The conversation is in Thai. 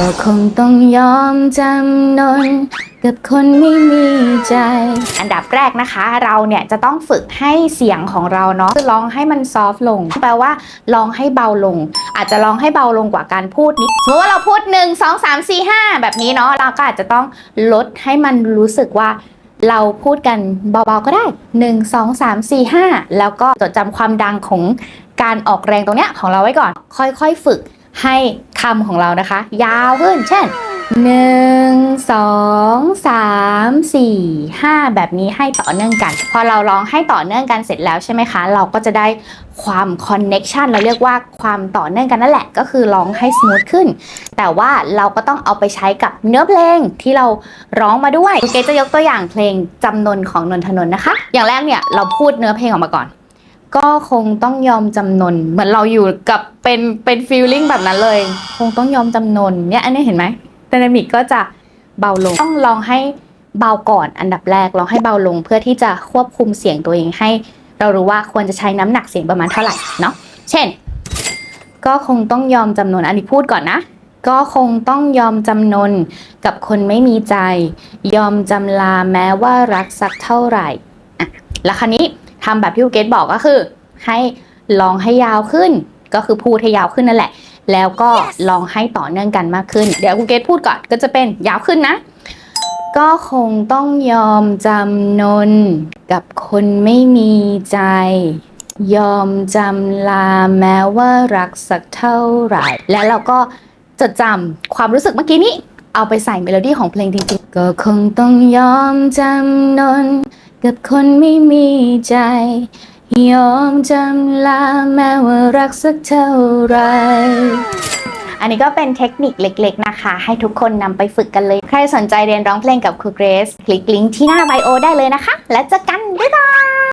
ก็คงต้องยอมจำนนกับคนไม่มีใจ อันดับแรกนะคะ เราเนี่ยจะต้องฝึกให้เสียงของเราเนาะคือร้องให้มันซอฟต์ลง แปลว่าร้องให้เบาลง อาจจะร้องให้เบาลงกว่าการพูดนิดสมมติว่าเราพูด 1 2 3 4 5 แบบนี้เนาะเราก็อาจจะต้องลดให้มันรู้สึกว่าเราพูดกันเบาๆก็ได้ 1 2 3 4 5 แล้วก็จดจำความดังของการออกแรงตรงเนี้ยของเราไว้ก่อน ค่อยๆ ฝึก ให้คำของเรานะคะ ยาวขึ้น เช่น1 2 3 4 5แบบนี้ให้ต่อเนื่องกัน พอเราร้องให้ต่อเนื่องกันเสร็จแล้วใช่ไหมคะ เราก็จะได้ความคอนเน็กชันเราเรียกว่าความต่อเนื่องกันนั่นแหละ ก็คือร้องให้ส o t h ขึ้น แต่ว่าเราก็ต้องเอาไปใช้กับเนื้อเพลงที่เราร้องมาด้วยเกจะยกตัวอย่างเพลงจำนนของนนทนนนะคะ อย่างแรกเนี่ยเราพูดเนื้อเพลงออกมาก่อน ก็คงต้องยอมจำนน เหมือนเราอยู่กับเป็นเป็นฟีลลิ่งแบบนั้นเลย คงต้องยอมจำนนเนี่ยอันนี้เห็นไหมดินามิกก็จะเบาลงต้องลองให้เบาก่อนอันดับแรกลองให้เบาลงเพื่อที่จะควบคุมเสียงตัวเองให้ เรารู้ว่าควรจะใช้น้ำหนักเสียงประมาณเท่าไหร่เนาะเช่น ก็คงต้องยอมจำนนอันนี้พูดก่อนนะ ก็คงต้องยอมจำนนกับคนไม่มีใจ ยอมจำลาแม้ว่ารักสักเท่าไหร่อะแล้วคราวนี้ ทำแบบที่ครูเกตบอกก็คือ ให้ลองให้ยาวขึ้น ก็คือพูดให้ยาวขึ้นนั่นแหละ แล้วก็ลองให้ต่อเนื่องกันมากขึ้น เดี๋ยวครูเกตพูดก่อนก็จะเป็นยาวขึ้นนะ ก็คงต้องยอมจำนนกับคนไม่มีใจ ยอมจำลาแม้ว่ารักสักเท่าไหร่ แล้วเราก็จดจำความรู้สึกเมื่อกี้นี้ เอาไปใส่เมโลดี้ของเพลงจริงๆ ก็คงต้องยอมจำนน กับคนไม่มีใจ ยอมจำลาแม้ว่ารักสักเท่าไร อันนี้ก็เป็นเทคนิคเล็กๆนะคะ ให้ทุกคนนำไปฝึกกันเลย ใครสนใจเรียนร้องเพลงกับครูเกรซคลิกลิงก์ที่หน้าไบโอได้เลยนะคะ และเจอกันบ๊ายบาย